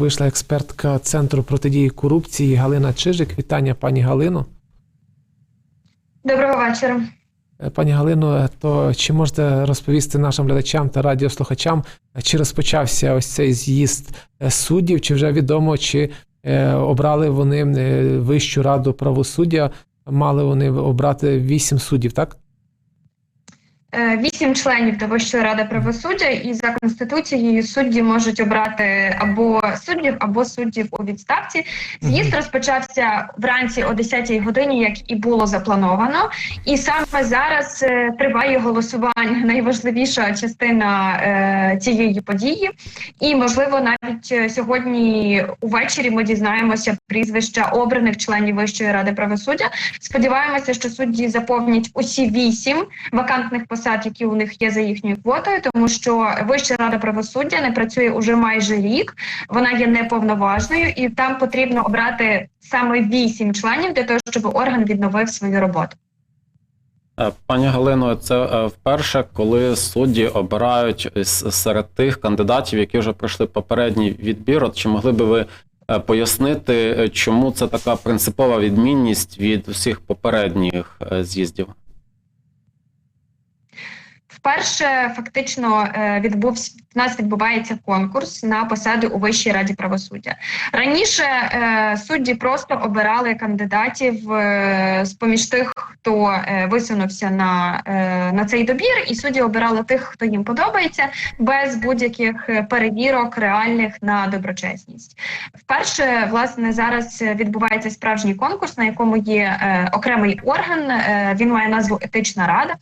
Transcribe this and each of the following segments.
Вийшла експертка Центру протидії корупції Галина Чижик. Вітання, пані Галино. Доброго вечора. Е, Пані Галино, е, то чи можете розповісти нашим глядачам та радіослухачам, е, чи розпочався ось цей з'їзд суддів, чи вже відомо, чи обрали вони Вищу раду правосуддя? Мали вони обрати вісім суддів, так? Е, Вісім членів до Вищої ради правосуддя, і за конституцією судді можуть обрати або суддів, або суддів у відставці. З'їзд розпочався вранці о 10-й годині, як і було заплановано. І саме зараз е, триває голосування, найважливіша частина е, цієї події. І можливо, навіть е, сьогодні увечері ми дізнаємося прізвища обраних членів Вищої ради правосуддя. Сподіваємося, що судді заповнять усі вісім вакантних посад, які у них є за їхньою квотою, тому що Вища рада правосуддя не працює уже майже рік. Вона є неповноважною, і там потрібно обрати саме вісім членів для того, щоб орган відновив свою роботу. Е, Пані Галино, це е, вперше, коли судді обирають серед тих кандидатів, які вже пройшли попередній відбір. От чи могли би ви е, пояснити, чому це така принципова відмінність від усіх попередніх з'їздів? Вперше фактично е, відбувся в нас відбувається конкурс на посади у Вищій раді правосуддя. Раніше е, судді просто обирали кандидатів е, з поміж тих, хто висунувся на, на цей добір, і судді обирали тих, хто їм подобається, без будь-яких перевірок реальних на доброчесність. Вперше власне зараз відбувається справжній конкурс, на якому є окремий орган. Він має назву Етична рада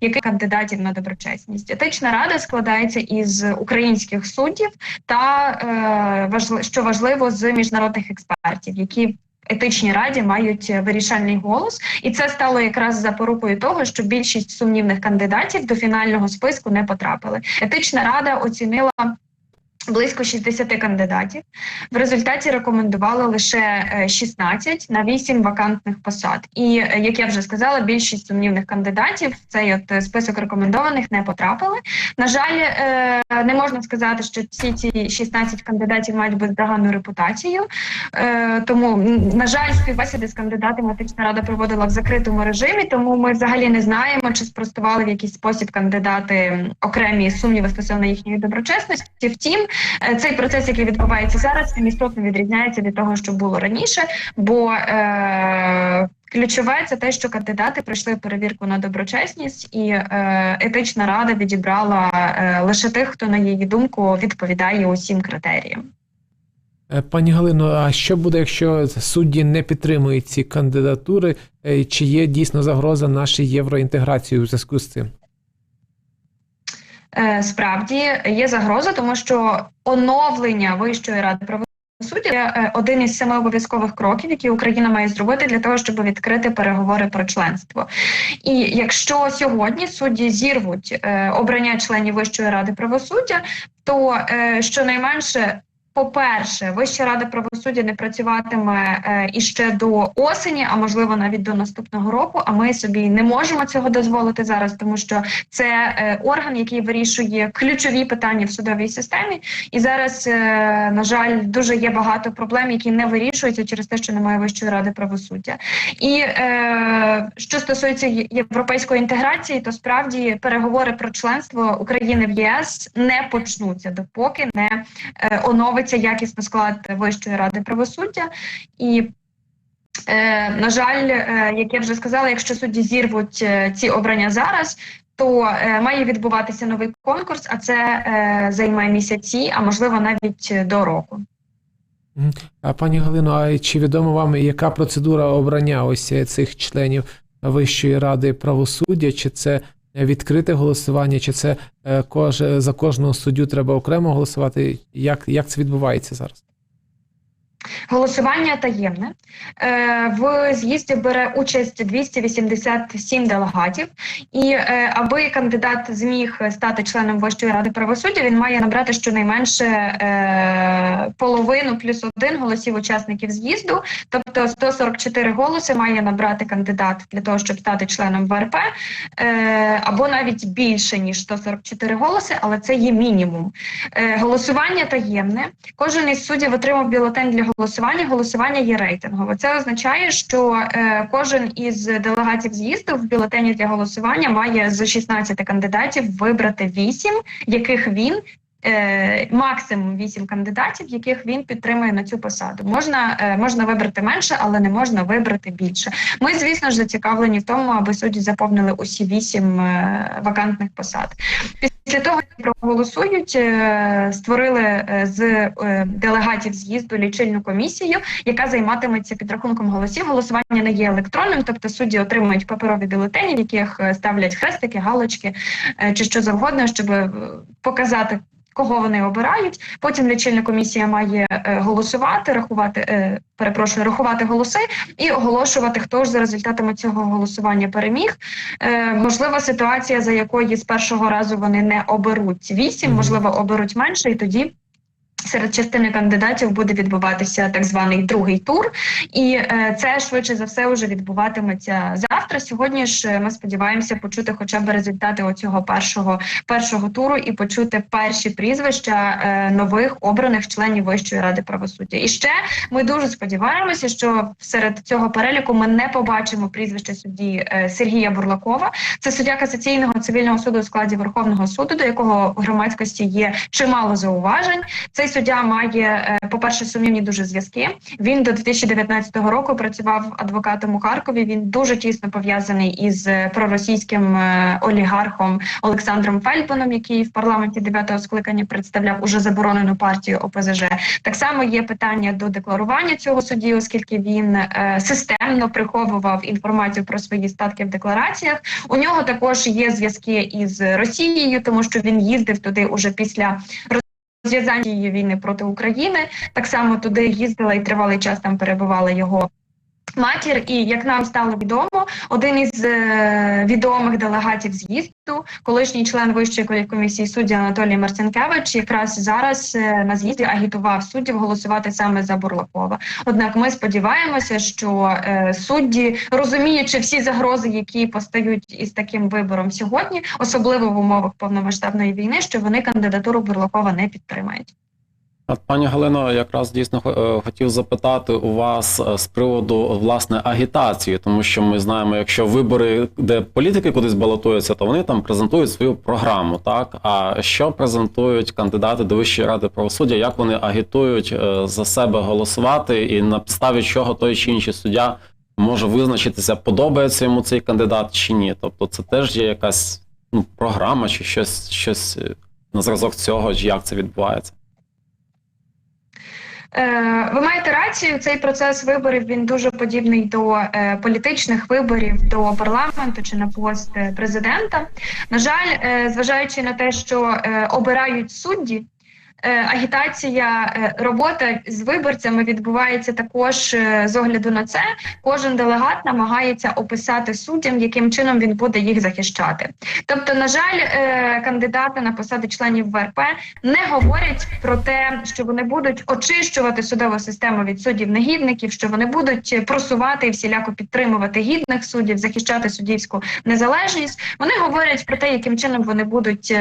яких кандидатів на доброчесність. Етична рада складається із українських суддів та е, важли, що важливо з міжнародних експертів, які етичній раді мають вирішальний голос, і це стало якраз запорукою того, що більшість сумнівних кандидатів до фінального списку не потрапили. Етична рада оцінила. Близько 60 кандидатів. В результаті рекомендували лише е, 16 на 8 вакантних посад. І е, як я вже сказала, більшість сумнівних кандидатів в цей от е, список рекомендованих не потрапили. На жаль, е, не можна сказати, що всі ці 16 кандидатів мають бездоганну репутацію. Е, Тому, на жаль, співбесіди з кандидатами етична рада проводила в закритому режимі, тому ми взагалі не знаємо, чи спростували в якийсь спосіб кандидати окремі сумніви стосовно їхньої доброчесності. Втім, Е, Цей процес, який відбувається зараз, він істотно відрізняється від того, що було раніше, бо е, ключове це те, що кандидати пройшли перевірку на доброчесність, і е, етична рада відібрала е, лише тих, хто на її думку відповідає усім критеріям. Е, Пані Галино, а що буде, якщо судді не підтримують ці кандидатури? Е, Чи є дійсно загроза нашій євроінтеграції у зв'язку з цим? Е, Справді є загроза, тому що оновлення Вищої ради правосуддя є е, один із семи обов'язкових кроків, які Україна має зробити для того, щоб відкрити переговори про членство. І якщо сьогодні судді зірвуть е, обрання членів Вищої ради правосуддя, то щонайменше. По-перше, Вища рада правосуддя не працюватиме е, іще до осені, а можливо навіть до наступного року. А ми собі не можемо цього дозволити зараз, тому що це е, орган, який вирішує ключові питання в судовій системі. І зараз, е, на жаль, дуже є багато проблем, які не вирішуються через те, що немає Вищої ради правосуддя. І е, що стосується європейської інтеграції, то справді переговори про членство України в ЄС не почнуться, допоки не е, оновиться якісно склад Вищої ради правосуддя. І е, на жаль, е, як я вже сказала, якщо судді зірвуть е, ці обрання зараз. То має відбуватися новий конкурс, а це займе місяці, а можливо навіть до року. А пані Галино, а чи відомо вам, яка процедура обрання ось цих членів Вищої ради правосуддя? Чи це відкрите голосування, чи це е, за кожного суддю треба окремо голосувати? Як, як це відбувається зараз? Голосування таємне. Е, В з'їзді бере участь 287 делегатів, і е, аби кандидат зміг стати членом Вищої ради правосуддя, він має набрати щонайменше е, половину плюс один голосів учасників з'їзду, тобто 144 голоси має набрати кандидат для того, щоб стати членом ВРП, або навіть більше ніж 144 голоси, але це є мінімум. Голосування таємне. Кожен із суддів отримав бюлетень для голосування. Голосування є рейтингове. Це означає, що е, кожен із делегатів з'їзду в бюлетені для голосування має з 16 кандидатів вибрати 8, яких він. Е, Максимум 8 кандидатів, яких він підтримує на цю посаду. Можна, е, можна вибрати менше, але не можна вибрати більше. Ми, звісно ж, зацікавлені в тому, аби судді заповнили усі 8 е, вакантних посад. Після того, як проголосують, створили з делегатів з'їзду лічильну комісію, яка займатиметься підрахунком голосів. Голосування не є електронним, тобто судді отримують паперові бюлетені, в яких ставлять хрестики, галочки чи що завгодно, щоб показати. Кого вони обирають, потім лічильна комісія має е, голосувати, рахувати, е, перепрошую, рахувати голоси і оголошувати, хто ж за результатами цього голосування переміг. Е, можлива ситуація, за якої з першого разу вони не оберуть вісім, можливо, оберуть менше, і тоді. Серед частини кандидатів буде відбуватися так званий другий тур, і е, це швидше за все вже відбуватиметься завтра. Сьогодні ж е, ми сподіваємося почути хоча б результати оцього першого першого туру і почути перші прізвища е, нових обраних членів Вищої ради правосуддя. І ще ми дуже сподіваємося, що серед цього переліку ми не побачимо прізвище судді е, Сергія Бурлакова. Це суддя касаційного цивільного суду у складі Верховного суду, до якого громадськості є чимало зауважень. Цей суддя має, е, по-перше, сумнівні дуже зв'язки. Він до 2019 року працював адвокатом у Харкові. Він дуже тісно пов'язаний із е, проросійським е, олігархом Олександром Фельдманом, який в парламенті 9-го скликання представляв уже заборонену партію ОПЗЖ. Так само є питання до декларування цього судді, оскільки він системно приховував інформацію про свої статки в деклараціях. У нього також є зв'язки із Росією, тому що він їздив туди уже після розв'язання цієї війни проти України. Так само туди їздила і тривалий час там перебувала його. Матір, і як нам стало відомо, один із е, відомих делегатів з'їзду, колишній член вищої комісії судді Анатолій Марцинкевич, якраз зараз е, на з'їзді агітував суддів голосувати саме за Бурлакова. Однак ми сподіваємося, що е, судді, розуміючи всі загрози, які постають із таким вибором сьогодні, особливо в умовах повномасштабної війни, що вони кандидатуру Бурлакова не підтримають. От, пані Галино, якраз дійсно е, хотів запитати у вас е, з приводу власне агітації, тому що ми знаємо, якщо вибори, де політики кудись балотуються, то вони там презентують свою програму. Так а що презентують кандидати до Вищої ради правосуддя? Як вони агітують е, за себе голосувати, і на підставі чого той чи інший суддя може визначитися, подобається йому цей кандидат чи ні? Тобто, це теж є якась ну, програма, чи щось, щось на зразок цього, як це відбувається? Е, Ви маєте рацію. Цей процес виборів він дуже подібний до е, політичних виборів до парламенту чи на пост е, президента. На жаль, зважаючи на те, що обирають судді. Е, Агітація, е, робота з виборцями відбувається також е, з огляду на це. Кожен делегат намагається описати суддям, яким чином він буде їх захищати. Тобто, на жаль, кандидати на посади членів ВРП не говорять про те, що вони будуть очищувати судову систему від суддів негідників, що вони будуть просувати і всіляко підтримувати гідних суддів, захищати суддівську незалежність. Вони говорять про те, яким чином вони будуть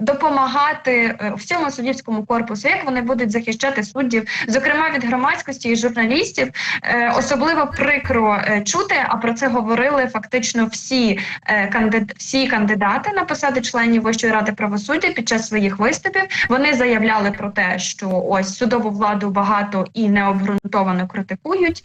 допомагати е, всьому суддівському корпусу, як вони будуть захищати суддів, зокрема від громадськості і журналістів. Е, Особливо прикро е, чути, а про це говорили фактично всі е, всі кандидати на посади членів Вищої ради правосуддя під час своїх виступів. Вони заявляли про те, що ось судову владу багато і необґрунтовано критикують.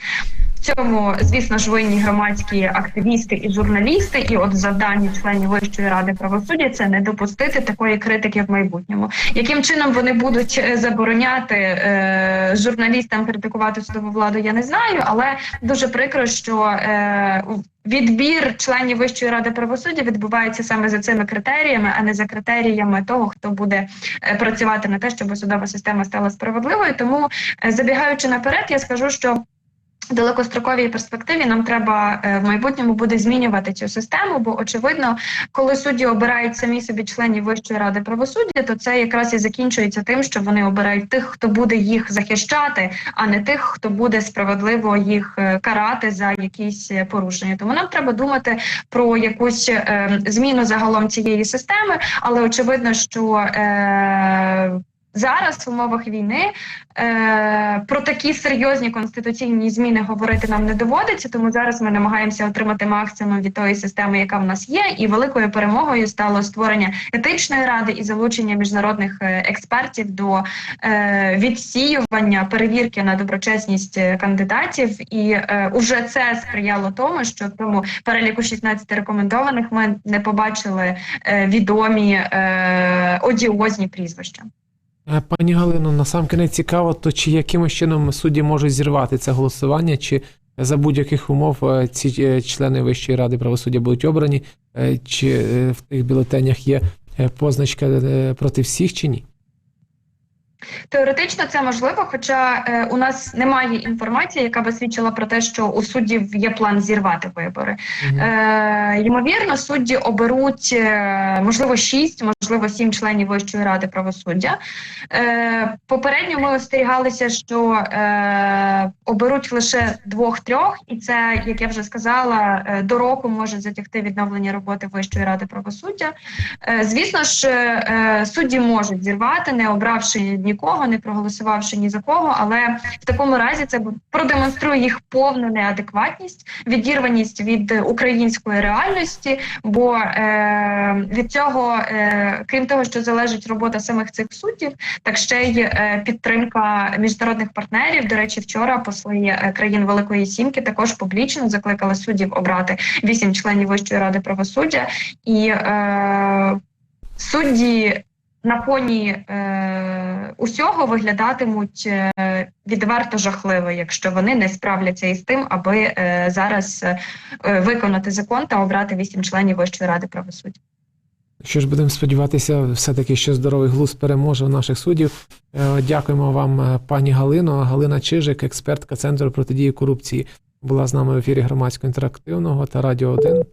Цьому, звісно ж, винні громадські активісти і журналісти. І от завдання членів Вищої ради правосуддя це не допустити такої критики в майбутньому. Яким чином вони будуть е, забороняти е, журналістам критикувати судову владу, я не знаю, але дуже прикро, що е, відбір членів Вищої ради правосуддя відбувається саме за цими критеріями, а не за критеріями того, хто буде е, працювати на те, щоб судова система стала справедливою. Тому, е, забігаючи наперед, я скажу, що далекостроковій перспективі нам треба е, в майбутньому буде змінювати цю систему, бо очевидно, коли судді обирають самі собі членів Вищої ради правосуддя, то це якраз і закінчується тим, що вони обирають тих, хто буде їх захищати, а не тих, хто буде справедливо їх е, карати за якісь е, порушення. Тому нам треба думати про якусь е, зміну загалом цієї системи, але очевидно, що е, зараз в умовах війни е, про такі серйозні конституційні зміни говорити нам не доводиться. Тому зараз ми намагаємося отримати максимум від тої системи, яка в нас є, і великою перемогою стало створення етичної ради і залучення міжнародних е, експертів до е, відсіювання перевірки на доброчесність е, кандидатів. І е, уже це сприяло тому, що в тому переліку 16 рекомендованих ми не побачили е, відомі е, одіозні прізвища. Е, Пані Галино, насамкінець цікаво, то чи якимось чином судді можуть зірвати це голосування, чи за будь-яких умов е, ці е, члени Вищої ради правосуддя будуть обрані, чи в тих бюлетенях є позначка проти всіх чи ні? Теоретично це можливо, хоча е, у нас немає інформації, яка би свідчила про те, що у суддів є план зірвати вибори. Мгм. Е, ймовірно, судді оберуть е, можливо шість, можливо, сім членів Вищої ради правосуддя. Е, попередньо ми остерігалися, що е, оберуть лише двох-трьох, і це, як я вже сказала, е, до року може затягти відновлення роботи Вищої ради правосуддя. Е, звісно ж, е, судді можуть зірвати, не обравши нікого, не проголосувавши ні за кого, але в такому разі це продемонструє їх повну неадекватність, відірваність від української реальності. Бо е, від цього, е, крім того, що залежить робота самих цих суддів, так ще й е, підтримка міжнародних партнерів. До речі, вчора посли е, країн Великої Сімки також публічно закликали суддів обрати вісім членів Вищої ради правосуддя і е, судді. На фоні е, усього виглядатимуть е, відверто жахливо, якщо вони не справляться із тим, аби е, зараз е, виконати закон та обрати вісім членів Вищої ради правосуддя. Що ж будемо сподіватися, все-таки, що здоровий глузд переможе у наших суддів. Е, Дякуємо вам, е, пані Галино. Галина Чижик, експертка Центру протидії корупції, була з нами в ефірі громадського інтерактивного та Радіо 1.